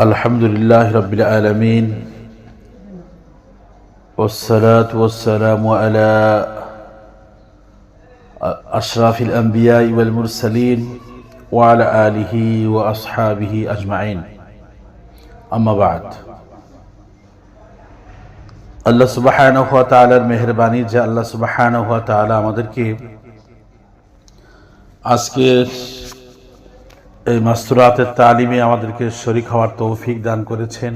الحمد لله رب العالمين والصلاة والسلام على أشرف الأنبياء والمرسلين وعلى آله وأصحابه أجمعين أما بعد আল্লাহ সুবাহান হুয়া তালার মেহরবানি যে আল্লাহ সুবাহান হুয়া তালা আমাদেরকে আজকে এই মাস্তুরাতের তালিমে আমাদেরকে শরিক হওয়ার তৌফিক দান করেছেন।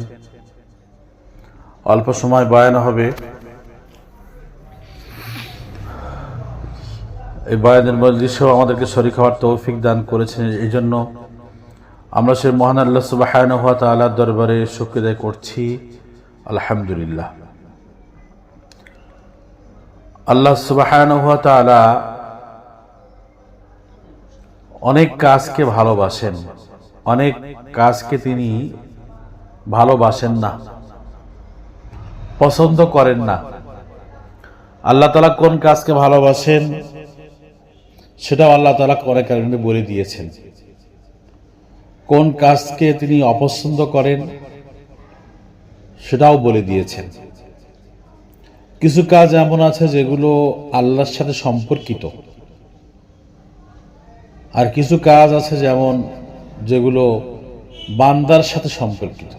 অল্প সময় বয়ান হবে। এই বয়ানের মজলিসেও আমাদেরকে শরিক হওয়ার তৌফিক দান করেছেন। এই জন্য আমরা সে মহান আল্লাহ সুবাহান হুয়া তালার দরবারে শুক্রিয়াদায় করছি। আলহামদুলিল্লাহ। আল্লাহ সুবাহান হুয়া তালা অনেক কাজকে ভালোবাসেন, অনেক কাজকে তিনি ভালোবাসেন না, পছন্দ করেন না। আল্লাহ তালা কোন কাজকে ভালোবাসেন? সেটাও আল্লাহ তালা করে কারণে বলে দিয়েছেন। কোন কাজকে তিনি অপছন্দ করেন? সেটাও বলে দিয়েছেন। কিছু কাজ এমন আছে যেগুলো আল্লাহর সাথে সম্পর্কিত। আর কিছু কাজ আছে যেমন যেগুলো বান্দার সাথে সম্পর্কিত।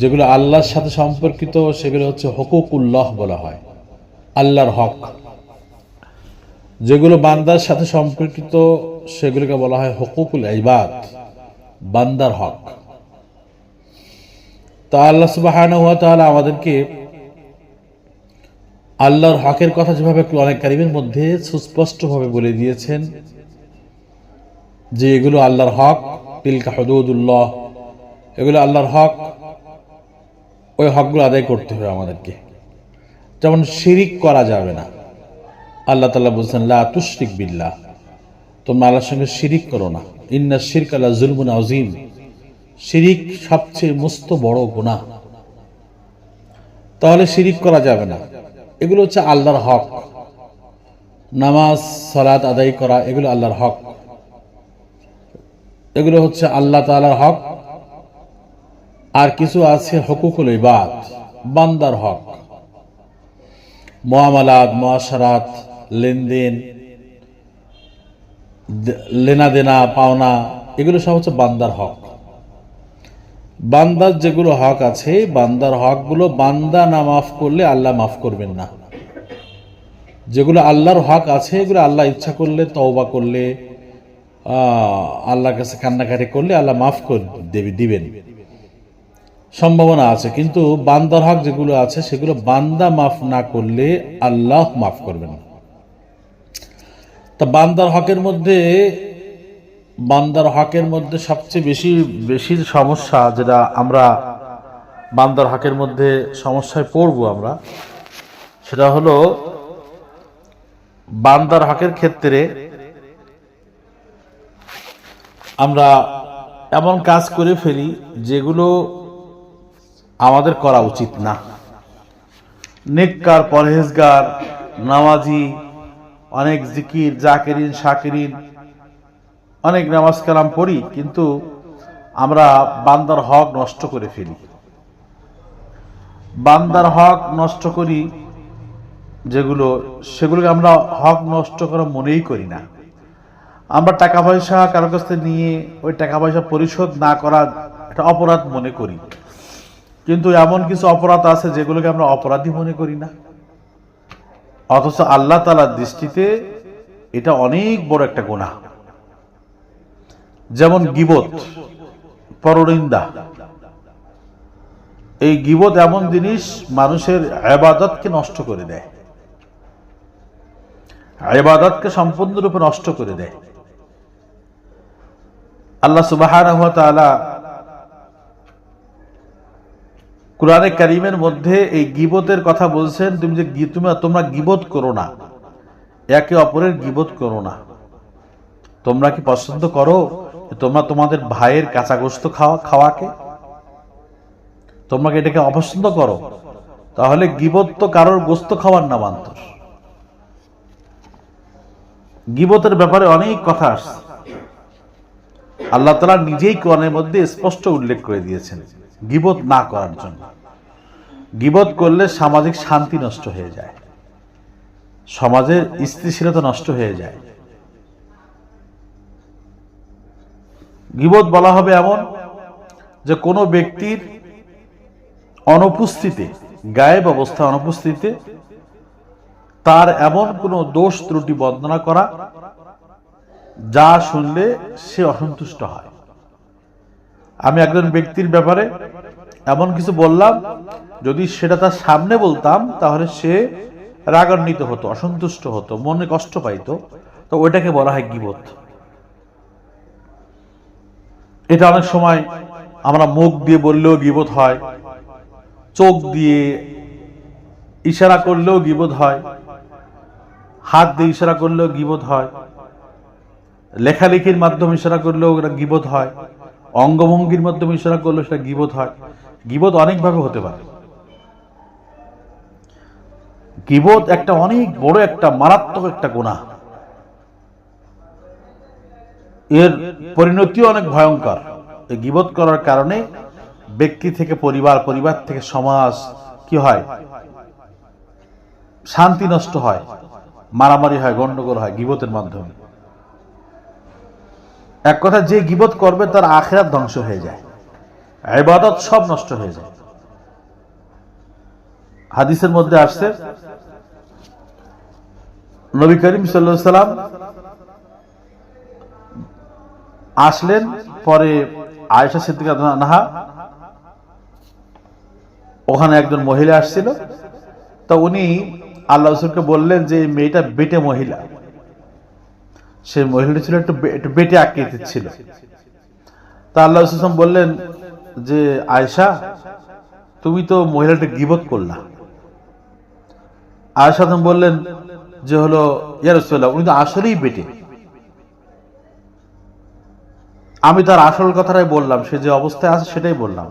যেগুলো আল্লাহর সাথে সম্পর্কিত, সেগুলো হচ্ছে হকুকুল্লাহ বলা হয়, আল্লাহর হক। যেগুলো বান্দার সাথে সম্পর্কিত, সেগুলোকে বলা হয় হকুকুল ইবাদ, বান্দার হক। তা আল্লাহ সুবাহ আমাদেরকে আল্লাহর হকের কথা যেভাবে অনেক কারিমের মধ্যে সুস্পষ্টভাবে বলে দিয়েছেন, যে এগুলো আল্লাহর হক, তিলকা হদুদুল্লাহ, এগুলো আল্লাহর হক, ওই হকগুলো আদায় করতে হবে আমাদেরকে। যেমন শিরিক করা যাবে না। আল্লাহ তালা বলছেন, লা তুশরিক বিল্লাহ। তোমরা আল্লাহর সঙ্গে শিরিক করো না। ইন্না শিরক আল্লাহ জুলমুন আজিম শিরিক সবচেয়ে মস্ত বড় গুণা তাহলে শিরিক করা যাবে না। এগুলো হচ্ছে আল্লাহর হক। নামাজ, সালাত আদায় করা, এগুলো আল্লাহর হক। এগুলো হচ্ছে আল্লাহ তালার হক। আর কিছু আছে হকুকুল ইবাদ, বান্দার হক। মোয়ামালাত মহাসারাত, লেনদেন লেনা দেনা পাওনা, এগুলো সব হচ্ছে বান্দার হক। বান্দার যেগুলো হক আছে, বান্দার হকগুলো বান্দা না মাফ করলে আল্লাহ মাফ করবেন না। যেগুলো আল্লাহর হক আছে, এগুলো আল্লাহ ইচ্ছা করলে, তওবা করলে আল্লাহর কাছে কান্নাকাটি করলে আল্লাহ মাফ করে দেবে, দিবেন। সম্ভাবনা আছে, কিন্তু বান্দার হক যেগুলো আছে, সেগুলো বান্দা মাফ না করলে আল্লাহ মাফ করবেন না। তা বান্দার হকের মধ্যে বান্দার হকের মধ্যে সবচেয়ে বেশি বেশি সমস্যা যেটা আমরা বান্দার হকের মধ্যে সমস্যায় পড়ব আমরা, সেটা হলো বান্দার হকের ক্ষেত্রে আমরা এমন কাজ করে ফেলি যেগুলো আমাদের করা উচিত না। নেককার, পরহেজগার, নামাজি, অনেক জিকির, জাকেরিন, শাকেরিন অনেক নামাজ কালাম পড়ি, কিন্তু আমরা বান্দার হক নষ্ট করে ফেলি। বান্দার হক নষ্ট করি যেগুলো, সেগুলোকে আমরা হক নষ্ট করা মনেই করি না। আমরা টাকা পয়সা কারও কাছ থেকে নিয়ে ওই টাকা পয়সা পরিশোধ না করা একটা অপরাধ মনে করি। কিন্তু এমন কিছু অপরাধ আছে যেগুলোকে আমরা অপরাধী মনে করি না। অথচ আল্লাহ তালার দৃষ্টিতে এটা অনেক বড় একটা গুণা যেমন গিবত, পরনিন্দা। এই গিবত এমন জিনিস মানুষের আবাদতকে নষ্ট করে দেয়। আবাদতকে সম্পূর্ণরূপে নষ্ট করে দেয়। আল্লাহ সুবাহ কোরআনে কারিমের মধ্যে এই গিবতের কথা বলছেন, তুমি যে তুমি তোমরা গিবত করো না। একে অপরের গিবত করো না। তোমরা কি পছন্দ করো? তোমরা তোমাদের ভাইয়ের কাঁচা গোস্ত খাওয়া, খাওয়াকে? তোমরা এটাকে অপছন্দ করো? তাহলে গিবত তো কারোর গোস্ত খাওয়ার নাম আন্তর। গিবতের ব্যাপারে অনেক কথা আসছে। আল্লাহ তালা নিজেই কোরআনের মধ্যে স্পষ্ট উল্লেখ করে দিয়েছেন, গিবত না করার জন্য। গিবত করলে সামাজিক শান্তি নষ্ট হয়ে যায়। সমাজের স্থিতিশীলতা নষ্ট হয়ে যায়। গিবত বলা হবে এমন যে কোনো ব্যক্তির অনুপস্থিতি গায়েব অবস্থা অনুপস্থিতিতে তার এমন কোনো দোষ ত্রুটি বর্ণনা করা, যা শুনলে সে অসন্তুষ্ট হয়। আমি একজন ব্যক্তির ব্যাপারে এমন কিছু বললাম, যদি সেটা তার সামনে বলতাম, তাহলে সে রাগান্বিত হতো, অসন্তুষ্ট হতো, মনে কষ্ট পাইতো। তো ওইটাকে বলা হয় গিবত। এটা অনেক সময় আমরা মুখ দিয়ে বললেও গিবোধ হয়, চোখ দিয়ে ইশারা করলেও গিবত হয়, হাত দিয়ে ইশারা করলেও গিবোধ হয়, লেখালেখির মাধ্যমে ইশারা করলেও এটা গিবোধ হয়, অঙ্গভঙ্গির মাধ্যমে ইশারা করলেও সেটা গিবোধ হয়। গিবত অনেকভাবে হতে পারে। গিবত একটা অনেক বড় একটা মারাত্মক একটা গুণা এর পরিণতিও অনেক ভয়ঙ্কর। এই গিবত করার কারণে ব্যক্তি থেকে পরিবার পরিবার থেকে সমাজ কি হয়? শান্তি নষ্ট হয়, মারামারি হয়, গন্ডগোল হয় গিবতের মাধ্যমে। এক কথা, যে গিবত করবে তার আখেরাত ধ্বংস হয়ে যায়। এবাদত সব নষ্ট হয়ে যায়। হাদিসের মধ্যে আসছে, নবী করিম সাল্লাহ সাল্লাম আসলেন, পরে আয়েশা সিদ্দিকা নাহা, ওখানে একজন মহিলা আসছিল। তো উনি আল্লাহ রসুলকে বললেন যে, এই মেয়েটা বেটে মহিলা। সেই মহিলাটি ছিল একটু একটু বেটে আকৃতির ছিল। তা আল্লাহ রসুল বললেন যে, আয়েশা, তুমি তো মহিলাটা গিবত করলা। তখন বললেন যে, হলো ইয়ারসোল্লাহ উনি তো আসলেই বেটে। আমি তার আসল কথাটাই বললাম, সে যে অবস্থায় আছে সেটাই বললাম।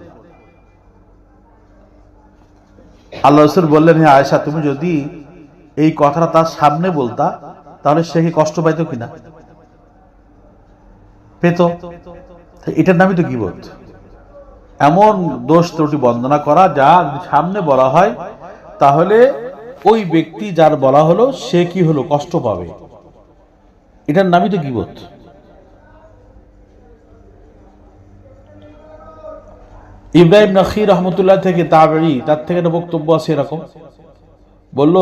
আল্লাহ রসুল বললেন হ্যাঁ আয়েশা, তুমি যদি এই কথাটা তার সামনে বলতা, তাহলে সে কি কষ্ট পাইতো কিনা? পেত। এটার নামই তো গিবত। এমন দোষ ত্রুটি বন্দনা করা, যা সামনে বলা হয়, তাহলে ওই ব্যক্তি যার বলা হলো, সে কি হলো, কষ্ট পাবে। এটার নামই তো কি গিবত। ইব্রাহিম নখি রহমতুল্লাহ থেকে তাবড়ি তার থেকে একটা বক্তব্য আছে এরকম। বলল,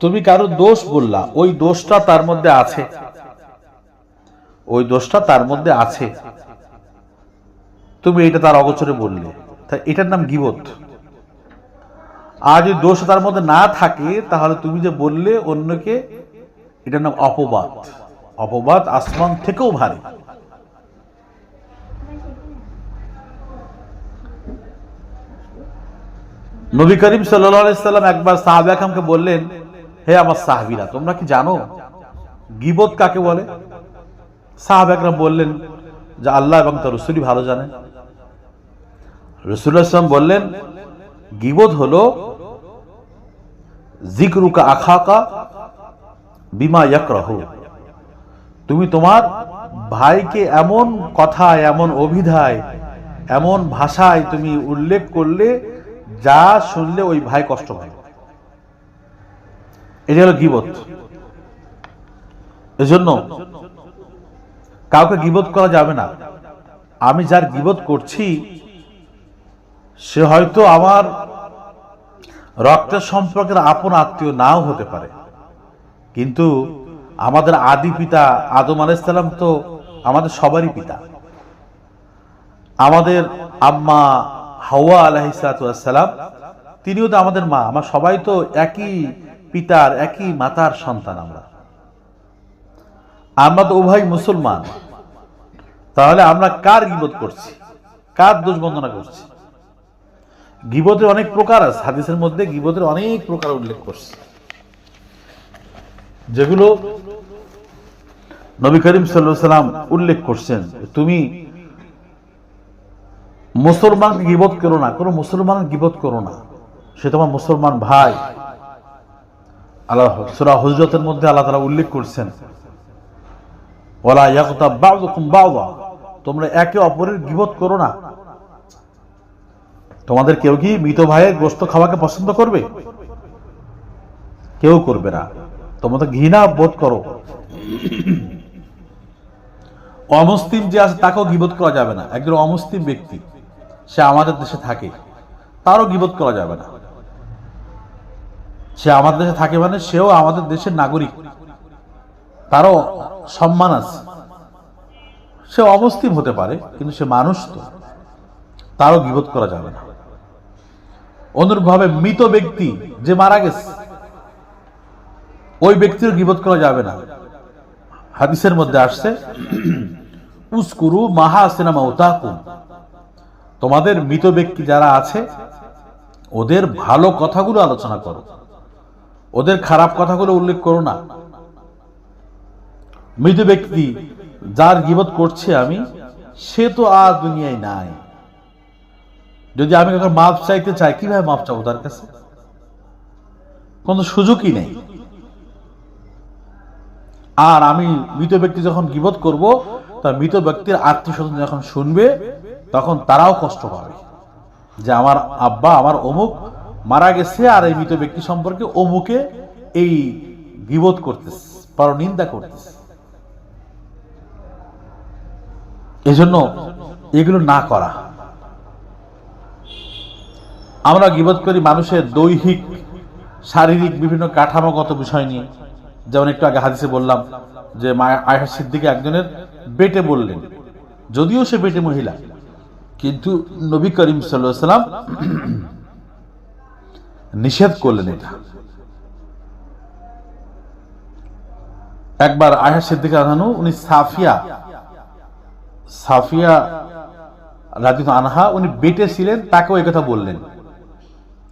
তুমি কারও দোষ বললা, ওই দোষটা তার মধ্যে আছে। ওই দোষটা তার মধ্যে আছে। তুমি এটা তার অগোচরে বললে। তা এটার নাম গিবত। আর যদি দোষ তার মধ্যে না থাকে, তাহলে তুমি যে বললে অন্যকে, এটার নাম অপবাদ। অপবাদ আসমান থেকেও ভারী। নবী করিম সাল্লাম একবার সাহাবে আকরামকে বললেন, হে আমার সাহাবিরা, তোমরা কি জানো গিবত কাকে বলে? সাহাবে আকরাম বললেন, যে আল্লাহ এবং তার রসুলই ভালো জানেন। ইসলাম বললেন, গিবত হলো জিকরুকা আখাকা বিমা ইয়াকরাহ। তুমি তোমার ভাইকে এমন কথায়, এমন অভিধায়, এমন ভাষায় তুমি উল্লেখ করলে যা শুনলে ওই ভাই কষ্ট পায়। এটা হলো গিবত। এজন্য কাউকে গিবত করা যাবে না। আমি যার গিবত করছি, সে হয়তো আমার রক্তের সম্পর্কের আপন আত্মীয় নাও হতে পারে। কিন্তু আমাদের আদি পিতা আদম আলাইসাল্লাম তো আমাদের সবারই পিতা। আমাদের আম্মা হাওয়া আলাহিসাল্লাম তিনিও তো আমাদের মা। আমার সবাই তো একই পিতার, একই মাতার সন্তান আমরা। আমরা তো উভয় মুসলমান। তাহলে আমরা কার গিবত করছি? কার দোষ বন্দনা করছি? গিবতের অনেক প্রকার আছে। হাদিসের মধ্যে গিবতের অনেক প্রকার উল্লেখ করছে। যেগুলো নবী করিম সাল্লাম উল্লেখ করছেন তুমি মুসলমানকে গিবত করো না, কোনো মুসলমান গিবত করো না। সে তোমার মুসলমান ভাই। আল্লাহ সুরা হজরতের মধ্যে আল্লাহ তারা উল্লেখ করছেন ওলা ইয়াকুতা বাউদুকুম বাউদা তোমরা একে অপরের গিবত করো না। তোমাদের কেউ কি মৃত ভাইয়ের গোস্ত খাওয়াকে পছন্দ করবে? কেউ করবে না। তোমরা তো ঘৃণা বোধ করো। অমুসলিম যে আছে, তাকেও গিবত করা যাবে না। একজন অমুসলিম ব্যক্তি। সে আমাদের দেশে থাকে। তারও গিবত করা যাবে না। সে আমাদের দেশে থাকে মানে সেও আমাদের দেশের নাগরিক। তারও সম্মান আছে। সে অমুসলিম হতে পারে, কিন্তু সে মানুষ তো। তারও গিবত করা যাবে না। অনুরূপভাবে মৃত ব্যক্তি যে মারা গেছে, ওই ব্যক্তির গিবত করা যাবে না। হাদিসের মধ্যে আসছে, উস্কুরু মাহা সিনেমা উতাকুম। তোমাদের মৃত ব্যক্তি যারা আছে, ওদের ভালো কথাগুলো আলোচনা করো। ওদের খারাপ কথাগুলো উল্লেখ করো না। মৃত ব্যক্তি যার গিবত করছে আমি, সে তো আর দুনিয়ায় নাই। যদি আমি কাউকে মাপ চাইতে চাই, কীভাবে মাপ চাবো তার কাছে? কোনো সুযোগই নেই। আর আমি মৃত ব্যক্তি যখন গিবত করব, তা মৃত ব্যক্তির আত্মীয় স্বজন যখন শুনবে তখন তারাও কষ্ট পাবে যে আমার আব্বা, আমার অমুক মারা গেছে আর এই মৃত ব্যক্তি সম্পর্কে অমুকে এই গিবত করতেছে পর নিন্দা করতেছে। এজন্য এগুলো না করা। আমরা গিবত করি মানুষের দৈহিক, শারীরিক বিভিন্ন কাঠামোগত বিষয় নিয়ে। যেমন একটু আগে হাদিসে বললাম যে আয়সা সিদ্দিকে একজনের বেটে বললেন, যদিও সে বেটে মহিলা কিন্তু নবী করিম সাল্লাম নিষেধ করলেন এটা। একবার আয়সা সিদ্দিকা রাধানু উনি সাফিয়া সাফিয়া রাজিত আনহা, উনি বেটে ছিলেন, তাকেও কথা বললেন।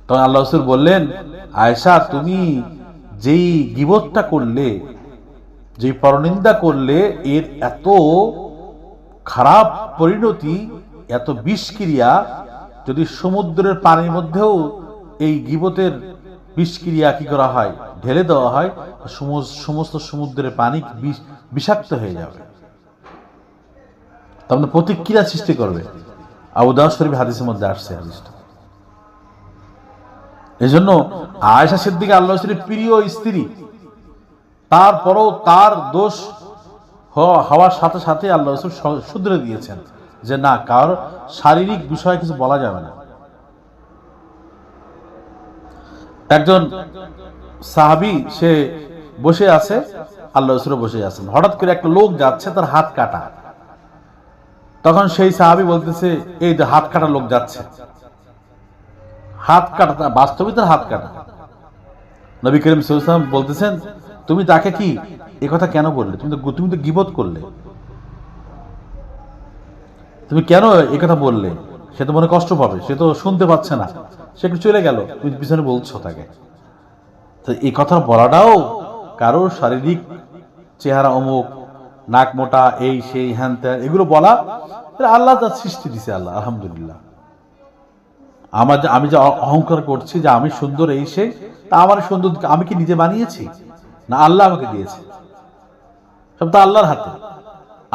তখন আল্লাহ রসুল বললেন আয়সা তুমি যেই গিবতটা করলে, যেই পরনিন্দা করলে, এর এত খারাপ পরিণতি এত বিষক্রিয়া যদি সমুদ্রের পানির মধ্যেও এই গিবতের বিষক্রিয়া কি করা হয়, ঢেলে দেওয়া হয় সমস্ত সমুদ্রের পানি বিষাক্ত হয়ে যাবে। তার মানে প্রতিক্রিয়া সৃষ্টি করবে। আবুদাহ শরীফ হাদিসের মধ্যে আসছে হাদিসটা। এই জন্য আয়সা সিদ্দিকে আল্লাহ প্রিয় স্ত্রী, তারপরও তার দোষ হওয়ার সাথে সাথে আল্লাহ শুধরে দিয়েছেন। যে না কার শারীরিক বিষয়ে কিছু বলা যাবে না। একজন সাহাবি, সে বসে আছে আল্লাহ রসুল বসে আছেন। হঠাৎ করে একটা লোক যাচ্ছে, তার হাত কাটা। তখন সেই সাহাবি বলতেছে, এই যে হাত কাটা লোক যাচ্ছে। হাত কাটা বাস্তবে তার হাত কাটা। নবী করিম সাল্লাম বলতেছেন, তুমি তাকে কি কথা কেন বললে? তুমি তো তুমি তো গিবত করলে। তুমি কেন কথা বললে? সে তো মনে কষ্ট পাবে, সে তো শুনতে পাচ্ছে না। সে একটু চলে গেল, তুমি পিছনে বলছো তাকে। তো এই কথা বলাটাও কারোর শারীরিক চেহারা অমুক, নাক মোটা, এই, সেই, হ্যান ত্যান, এগুলো বলা আল্লাহ তার সৃষ্টি দিছে আল্লাহ, আলহামদুলিল্লাহ। আমার যে, আমি যে অহংকার করছি যে আমি সুন্দর এই, সে, তা আমার সুন্দর, আমি কি নিজে বানিয়েছি? না আল্লাহ আমাকে দিয়েছে। সব তো আল্লাহর হাতে।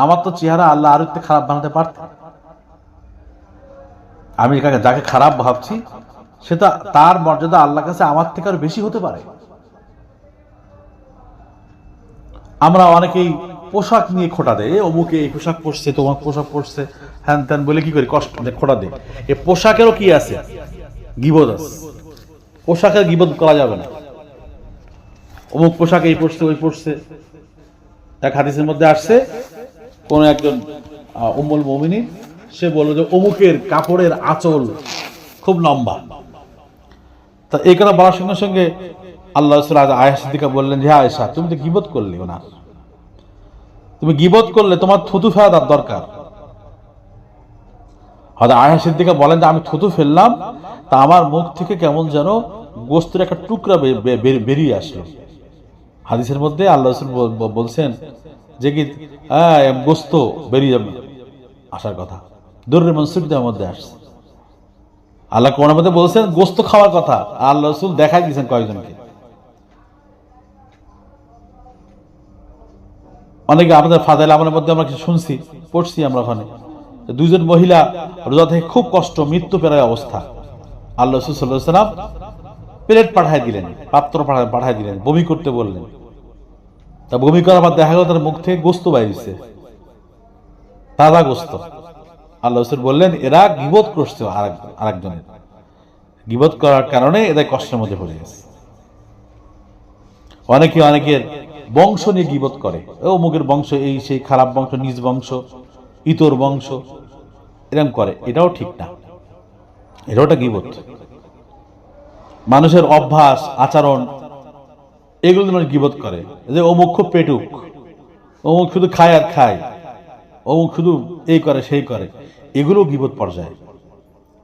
আমার তো চেহারা আল্লাহ আরও একটু খারাপ বানাতে পারত আমি এখানে যাকে খারাপ ভাবছি, সেটা তার মর্যাদা আল্লাহ কাছে আমার থেকে আরও বেশি হতে পারে। আমরা অনেকেই পোশাক নিয়ে খোটা দেয় অমুকে এই পোশাক পরছে, তোমার পোশাক পরছে। হ্যান ত্যান বলে কি করি? কষ্ট খোটা দেয় এ, পোশাকেরও কি আছে? গিবদ আছে। পোশাকের গিবদ করা যাবে না। অমুক পোশাক এই পড়ছে ওই পড়ছে এক হাদিসের মধ্যে আসছে, কোন একজন উম্মুল মমিনী সে বলল যে অমুকের কাপড়ের আঁচল খুব লম্বা। তা এই কথা বলার সঙ্গে সঙ্গে আল্লাহ সিদ্দিকা বললেন যে আয়সা তুমি তো গিবত করলে ওনার তুমি গিবত করলে তোমার থুতু ফেলা তার দরকার। হয়তো আয়া সিদ্দিকা বলেন যে, আমি থুতু ফেললাম, তা আমার মুখ থেকে কেমন যেন গোস্তের একটা টুকরা বেরিয়ে আসলো। হাদিসের মধ্যে আল্লাহ বলছেন যে কি হ্যাঁ গোস্ত বেরিয়ে যাবে। আসার কথা। দূরের মনসুরিদের মধ্যে আসছে। আল্লাহ কোন মধ্যে বলছেন, গোস্ত খাওয়ার কথা। আল্লাহ রসুল দেখাই দিয়েছেন কয়েকজনকে। অনেকে আমাদের ফাদাইল আমাদের মধ্যে আমরা কিছু শুনছি, পড়ছি আমরা ওখানে। দুইজন মহিলা রোজা থেকে খুব কষ্ট, মৃত্যু পেরায় অবস্থা। আল্লাহ সাল্লাম প্লেট পাঠায় দিলেন, পাত্র পাঠায় দিলেন, বমি করতে বললেন। তা বমি করার পর দেখা গেল তার মুখ থেকে গোস্ত বাইরেছে তাজা গোস্ত। আল্লাহ রসুল বললেন, এরা গিবত করছে আরেকজনের। গিবত করার কারণে এদের কষ্টের মধ্যে পড়ে গেছে। অনেকে অনেকের বংশ নিয়ে গিবত করে। ও মুখের বংশ, এই সেই খারাপ বংশ, নিজ বংশ, ইতর বংশ, এরকম করে। এটাও ঠিক না। এটাও গিবত। মানুষের অভ্যাস, আচরণ, এগুলো মানুষ গিবত করে। যে অমুক খুব পেটুক, অমুক শুধু খায় আর খায়, অমুক শুধু এই করে, সেই করে। এগুলো গিবত পর্যায়ে।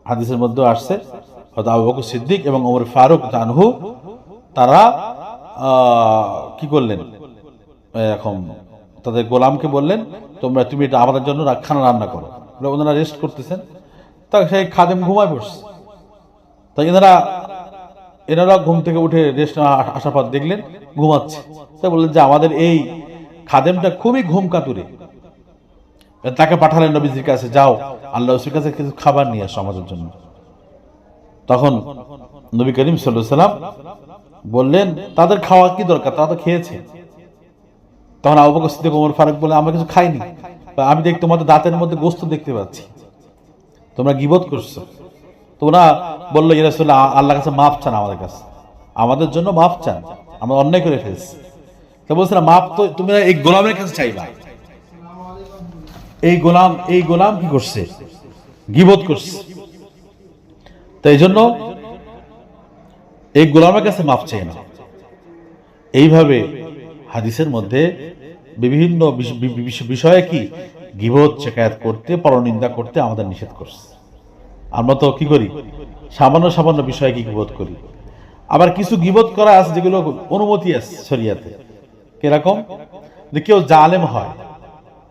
হাদিসের মধ্যে আসছে হয়তো আবু সিদ্দিক এবং ওমর ফারুক জানহু তারা কি করলেন? এখন তাদের গোলামকে বললেন, তোমরা, তুমি এটা আমাদের জন্য খানা রান্না করো। ওনারা রেস্ট করতেছেন। তা সেই খাদেম ঘুমায় পড়ছে তাই এনারা এনারা ঘুম থেকে উঠে রেস্ট আসার পর দেখলেন, ঘুমাচ্ছে। তাই বললেন যে, আমাদের এই খাদেমটা খুবই ঘুম কাতুরে। তাকে পাঠালেন নবীজির কাছে, যাও, আল্লাহ রসুলের কাছে কিছু খাবার নিয়ে আসো আমাদের জন্য। তখন নবী করিম সাল্লাম বললেন, তাদের খাওয়া কি দরকার? তারা তো খেয়েছে। তখন আবু বকর সিদ্দিক, ওমর ফারুক বলে আমরা কিছু খাইনি। আমি দেখ, তোমাদের দাঁতের মধ্যে গোস্ত দেখতে পাচ্ছি। তোমরা গিবত করছ। তোমরা বলল ইরাসুল্লাহ আল্লাহ কাছে মাফ চান আমাদের কাছে। আমাদের জন্য মাপ চান। আমরা অন্যায় করে ফেলছি। তো বলছিলাম মাপ তো, তুমি এই গোলামের কাছে চাইবা। এই গোলাম এই গোলাম কি করছে? গিবত করছে। তো এই জন্য এই গোলামের কাছে মাপ চাই না। এইভাবে হাদিসের মধ্যে বিভিন্ন বিষয়ে কি গিবত শেখায়াত করতে, পরনিন্দা করতে আমাদের নিষেধ করছে। আমরা তো কি করি? সামান্য সামান্য বিষয়ে কি গিবত করি? আবার কিছু গিবত করা আছে যেগুলো অনুমতি আছে শরিয়াতে। কীরকম? যে কেউ জালেম হয়,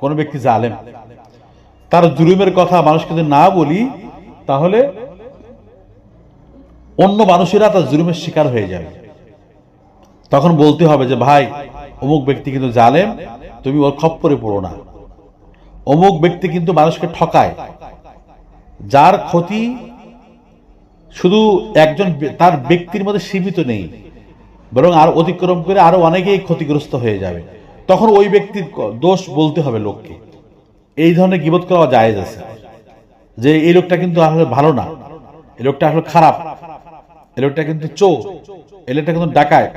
কোন ব্যক্তি জালেম তার জুলুমের কথা মানুষকে যদি না বলি, তাহলে অন্য মানুষেরা তার জুলুমের শিকার হয়ে যাবে। তখন বলতে হবে যে, ভাই, অমুক ব্যক্তি কিন্তু জালেম, তুমি ওর খপ্পরে পড়ো না। অমুক ব্যক্তি কিন্তু মানুষকে ঠকায়। যার ক্ষতি শুধু একজন তার ব্যক্তির মধ্যে সীমিত নেই, বরং আর অতিক্রম করে আরও অনেকেই ক্ষতিগ্রস্ত হয়ে যাবে। তখন ওই ব্যক্তির দোষ বলতে হবে লোককে। এই ধরনের গিবত করা জায়েজ আছে। যে এই লোকটা কিন্তু আসলে ভালো না। এই লোকটা আসলে খারাপ। এই লোকটা কিন্তু চোর। এই লোকটা কিন্তু ডাকায়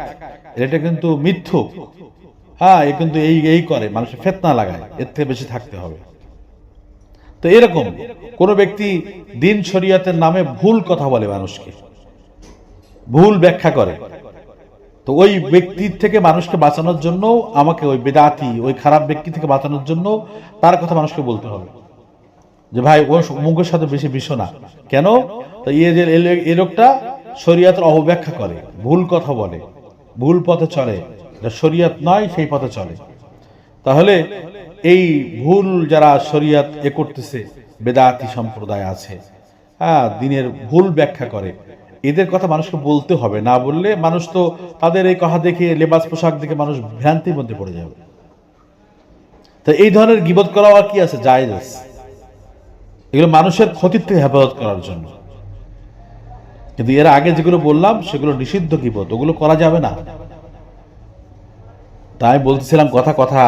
এই লোকটা কিন্তু মিথ্যুক হ্যাঁ এ কিন্তু এই এই করে। মানুষের ফেতনা লাগায়। এর থেকে বেশি থাকতে হবে। তো এরকম কোন ব্যক্তি দিন শরিয়াতের নামে ভুল কথা বলে মানুষকে। ভুল ব্যাখ্যা করে। তো ওই ব্যক্তির থেকে মানুষকে বাঁচানোর জন্য, আমাকে ওই বেদাতি, ওই খারাপ ব্যক্তি থেকে বাঁচানোর জন্য তার কথা মানুষকে বলতে হবে। যে ভাই, ও মুখের সাথে বেশি বিশ্ব না। কেন? তো ইয়ে যে এ- লোকটা শরিয়াতের অপব্যাখ্যা করে, ভুল কথা বলে, ভুল পথে চলে। যা শরিয়াত নয়, সেই পথে চলে। তাহলে এই ভুল যারা শরিয়াত এ করতেছে, বেদাতি সম্প্রদায় আছে হ্যাঁ দিনের ভুল ব্যাখ্যা করে এদের কথা মানুষকে বলতে হবে, না বললে মানুষ তো তাদের এই কথা দেখে, লেবাস পোশাক দেখে মানুষ ভ্রান্তির মধ্যে পড়ে যাবে। তো এই ধরনের গিবত করা আর কি আছে? জায়েজ আছে। এগুলো মানুষের ক্ষতির থেকে হেফাজত করার জন্য। কিন্তু এর আগে যেগুলো বললাম, সেগুলো নিষিদ্ধ গিবত, ওগুলো করা যাবে না। তাই বলতেছিলাম কথা কথা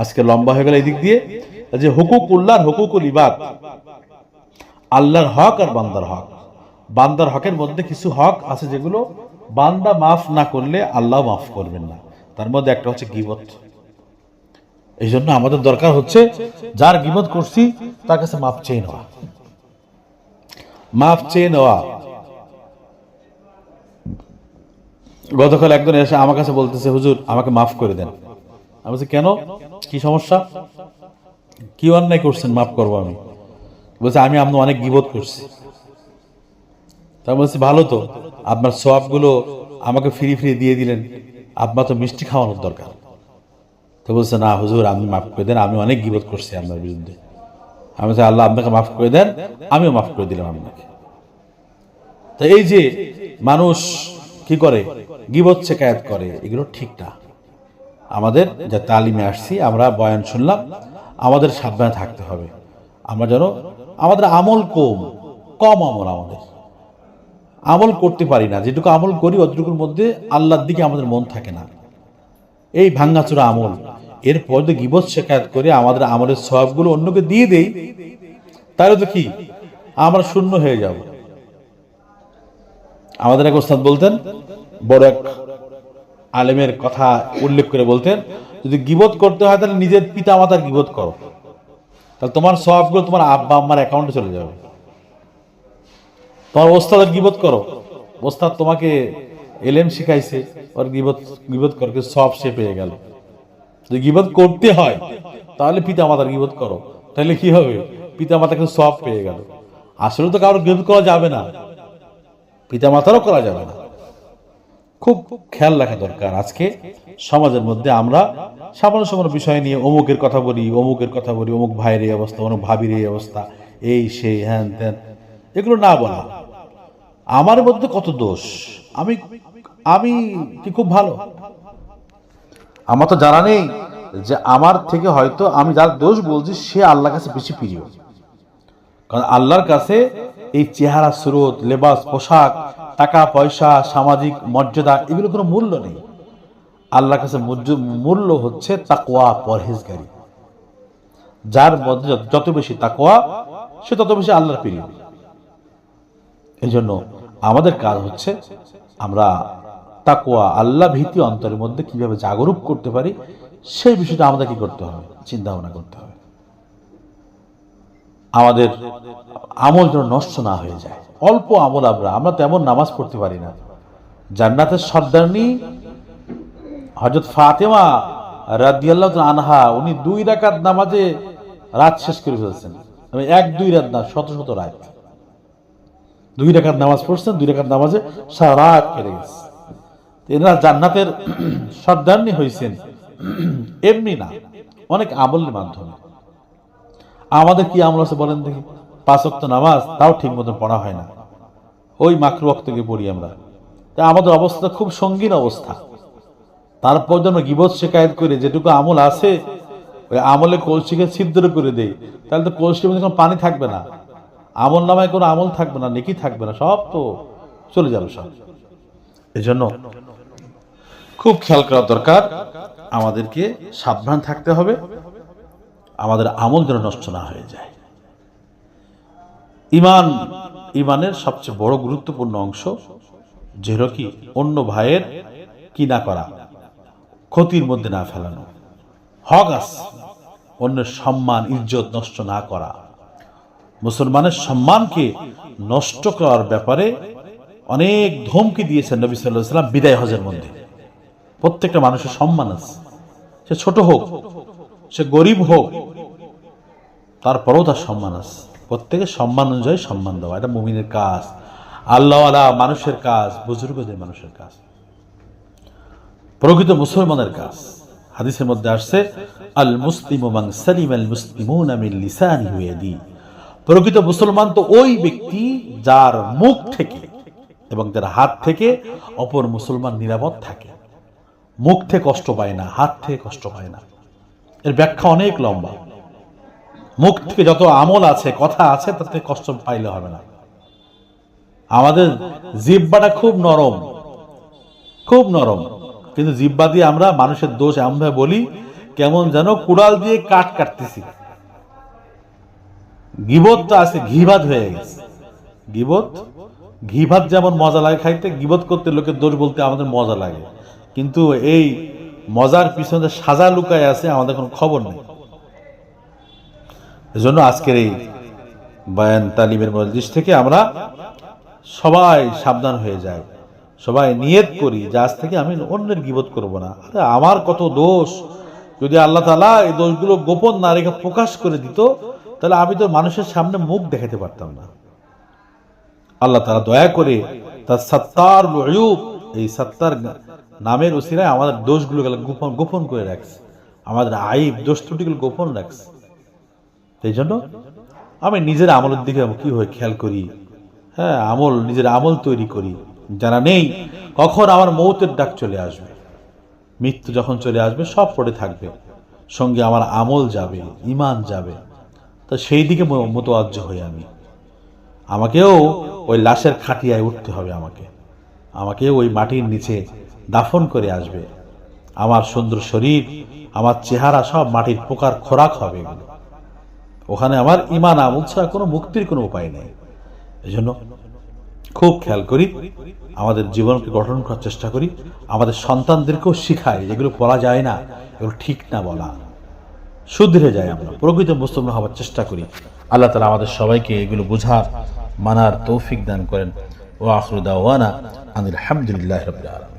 আজকে লম্বা হয়ে গেল এই দিক দিয়ে, যে হুকুক উল্লাহর হুকুকুল ইবাদ, আল্লাহর হক আর বান্দার হক। বান্দার হকের মধ্যে কিছু হক আছে যেগুলো বান্দা মাফ না করলে আল্লাহ মাফ করবেন না। তার মধ্যে একটা হচ্ছে গিবত। এই জন্য আমাদের দরকার হচ্ছে, যার গিবত করছি, তার কাছে মাফ চেয়ে নেওয়া। মাফ চেয়ে নেওয়া। গতকাল একজন এসে আমার কাছে বলতেছে, হুজুর, আমাকে মাফ করে দেন। আমি বলছি, কেন? কি সমস্যা? কি অন্যায় করছেন? মাফ করব আমি। বলছে, আমি আপনার অনেক গিবত করছি। তা বলছি, ভালো তো। আপনার সবগুলো আমাকে ফ্রি ফ্রি দিয়ে দিলেন। আপনার তো মিষ্টি খাওয়ানোর দরকার। তো বলছে, না, হুজুর, আপনি মাফ করে দেন। আমি অনেক গিবত করছি আপনার বিরুদ্ধে। আমি বলছি, আল্লাহ আপনাকে মাফ করে দেন। আমিও মাফ করে দিলাম আপনাকে। তো এই যে মানুষ কি করে? গিবত শেখায়াত করে। এগুলো ঠিক না। আমাদের যে তালিমে আসছি, আমরা বয়ান শুনলাম, আমাদের সাবধানে থাকতে হবে। আমরা যেন, আমাদের আমল কম কম আমল আমাদের। আমল করতে পারি না, যেটুকু আমল করি অতটুকুর মধ্যে আল্লাহর দিকে আমাদের মন থাকে না। এই ভাঙ্গাচোরা আমল, এরপর যদি গিবত শেখায়ত করে আমাদের আমলের সবগুলো অন্যকে দিয়ে দেই, তাহলে তো কি? আমরা শূন্য হয়ে যাব। আমাদের এক ওস্তাদ বলতেন, বড় এক আলেমের কথা উল্লেখ করে বলতেন, যদি গিবত করতে হয় তাহলে নিজের পিতা মাতার গিবত করো, তাহলে তোমার সবগুলো তোমার আব্বা আম্মার অ্যাকাউন্টে চলে যাবে। তোমার ওস্তাদের গিবত করো। ওস্তাদ তোমাকে এলেম শিখাইছে, ওর গিবত গিবত করকে সব সে পেয়ে গেল। যদি গিবত করতে হয়, তাহলে পিতা মাতার গিবত করো। তাহলে কি হবে? পিতা মাতাকে সব পেয়ে গেল। আসলে তো কারোর গিবত করা যাবে না। পিতা মাতারও করা যাবে না। খুব খেয়াল রাখা দরকার। আজকে সমাজের মধ্যে আমরা সামান্য সামান্য বিষয় নিয়ে অমুকের কথা বলি, অমুকের কথা বলি, অমুক ভাইয়ের এই অবস্থা, অমুক ভাবির এই অবস্থা, এই, সেই, হ্যান, ত্যান, এগুলো না বলা। আমার মধ্যে কত দোষ? আমি আমি কি খুব ভালো? আমার তো জানা নেই যে আমার থেকে হয়তো আমি যার দোষ বলছি, সে আল্লাহর কাছে বেশি প্রিয়। কারণ আল্লাহর কাছে এই চেহারা, স্রোত, লেবাস, পোশাক, টাকা, পয়সা, সামাজিক মর্যাদা এগুলো কোনো মূল্য নেই। আল্লাহর কাছে মূল্য হচ্ছে তাকোয়া পরহেজগারি। যার মধ্যে যত বেশি তাকোয়া সে তত বেশি আল্লাহর প্রিয়। এই জন্য আমাদের কাজ হচ্ছে আমরা তাকোয়া আল্লাহ ভীতি অন্তরের মধ্যে কীভাবে জাগরুক করতে পারি, সেই বিষয়টা আমাদের কি করতে হবে? চিন্তা ভাবনা করতে হবে। আমাদের আমল যেন নষ্ট না হয়ে যায়। অল্প আমল আমরা আমরা তেমন নামাজ পড়তে পারি না। জান্নাতের সর্দারনি হজরত ফাতেমা রাদিয়াল্লাহ আনহা, উনি দুই রাকাত নামাজে রাত শেষ করে ফেলছেন। এক দুই রাত না, শত শত রাত। দুই রাকাত নামাজ পড়ছেন দুই রাকাত নামাজে সারা রাত কেটে গেছে। এনারা জান্নাতের সর্দারনি হয়েছেন এমনি না, অনেক আমলের মাধ্যমে। আমাদের কি আমল আছে বলেন দেখি? পাঁচ ওয়াক্ত নামাজ, তাও ঠিক মতন পড়া হয় না। ওই মাকরু ওয়াক্তকে পড়ি আমরা। তা আমাদের অবস্থা খুব সঙ্গীন অবস্থা। তারপর যেন গিবত শেখায়ত করে, যেটুকু আমল আছে, ওই আমলে কলসিকে ছিদ্র করে দেই। তাহলে তো কলসির মধ্যে পানি থাকবে না। আমল নামায় কোনো আমল থাকবে না, নেকি থাকবে না, সব তো চলে যাবে সব। এই জন্য খুব খেয়াল করা দরকার, আমাদেরকে সাবধান থাকতে হবে, আমাদের আমল যেন নষ্ট না হয়ে যায়। ইমান, ইমানের সবচেয়ে বড় গুরুত্বপূর্ণ অংশ যেটা কি অন্য ভাইয়ের কি না করা, ক্ষতির মধ্যে না ফেলানো, হক আস অন্যের সম্মান, ইজ্জত নষ্ট না করা। মুসলমানের সম্মানকে নষ্ট করার ব্যাপারে অনেক ধমকি দিয়েছেন নবী সাল্লাহ সাল্লাম বিদায় হজের মধ্যে। প্রত্যেকটা মানুষের সম্মান আছে। সে ছোট হোক, সে গরিব হোক, তারপরেও তার সম্মান আছে। প্রত্যেকের সম্মান অনুযায়ী সম্মান দেওয়া। এটা মুমিনের কাজ। আল্লাহ আল্লাহওয়ালা মানুষের কাজ, বুজুর্গদের মানুষের কাজ। প্রকৃত মুসলমানের কাজ। হাদিসের মধ্যে আসছে আল মুসলিম সালিম আল মুসলিমুন মিন প্রকৃত মুসলমান তো ওই ব্যক্তি যার মুখ থেকে এবং যার হাত থেকে অপর মুসলমান নিরাপদ থাকে। মুখ থেকে কষ্ট পায় না, হাত থেকে কষ্ট পায় না। এর ব্যাখ্যা অনেক লম্বা। মুখ থেকে যত আমল আছে, কথা আছে তাতে কষ্ট পাইলে হবে না। আমাদের জিব্বাটা খুব নরম খুব নরম। কিন্তু জিব্বা দিয়ে আমরা মানুষের দোষ এমনভাবে বলি, কেমন যেন কুড়াল দিয়ে কাঠ কাটতেছি। গিবত তো আছে ঘিভাত হয়ে গেছে। গিবত? ঘিভাত যেমন মজা লাগে, খাইতে গিবত করতে লোকের দোষ বলতে আমাদের মজা লাগে। কিন্তু এই মজার পিছনে সাজা লুকায় আছে, আমাদের কোনো খবর নেই। এজন্য আজকের এই বয়ান তালিমের মজলিস থেকে আমরা সবাই সাবধান হয়ে যায় সবাই নিয়ত করি যে আজ থেকে আমি অন্যের গিবত করব না। আরে আমার কত দোষ। যদি আল্লাহ তালা এই দোষগুলো গোপন না রেখে প্রকাশ করে দিত তাহলে আমি তো মানুষের সামনে মুখ দেখাতে পারতাম না। আল্লাহ তারা দয়া করে তার সত্তার এই সত্তার নামের ওসিরায় আমাদের দোষগুলো গোপন গোপন করে রাখছে। আমাদের আইব, দোষ ত্রুটিগুলো গোপন রাখছে। এই জন্য আমি নিজের আমলের দিকে কি হয়ে খেয়াল করি? হ্যাঁ আমল, নিজের আমল তৈরি করি। যারা নেই, কখন আমার মৌতের ডাক চলে আসবে? মৃত্যু যখন চলে আসবে, সব পড়ে থাকবে। সঙ্গে আমার আমল যাবে ইমান যাবে। তো সেই দিকে ম- মোতওয়াজ্জ হই আমি। আমাকেও ওই লাশের খাটিয়ায় উঠতে হবে আমাকে। আমাকে ওই মাটির নিচে দাফন করে আসবে। আমার সুন্দর শরীর, আমার চেহারা সব মাটির পোকার খোরাক হবে এগুলো। ওখানে আমার ইমান আমল ছাড়া কোনো মুক্তির কোনো উপায় নেই। এই জন্য খুব খেয়াল করি, আমাদের জীবনকে গঠন করার চেষ্টা করি, আমাদের সন্তানদেরকেও শিখাই যেগুলো বলা যায় না, এগুলো ঠিক না বলা। শুধরে যাই আমরা। প্রকৃত মুসলিম হওয়ার চেষ্টা করি। আল্লাহ তালা আমাদের সবাইকে এগুলো বোঝার, মানার তৌফিক দান করেন। ও আখরুদা ওয়ানা আনিল হামদুলিল্লাহ রবিল আলম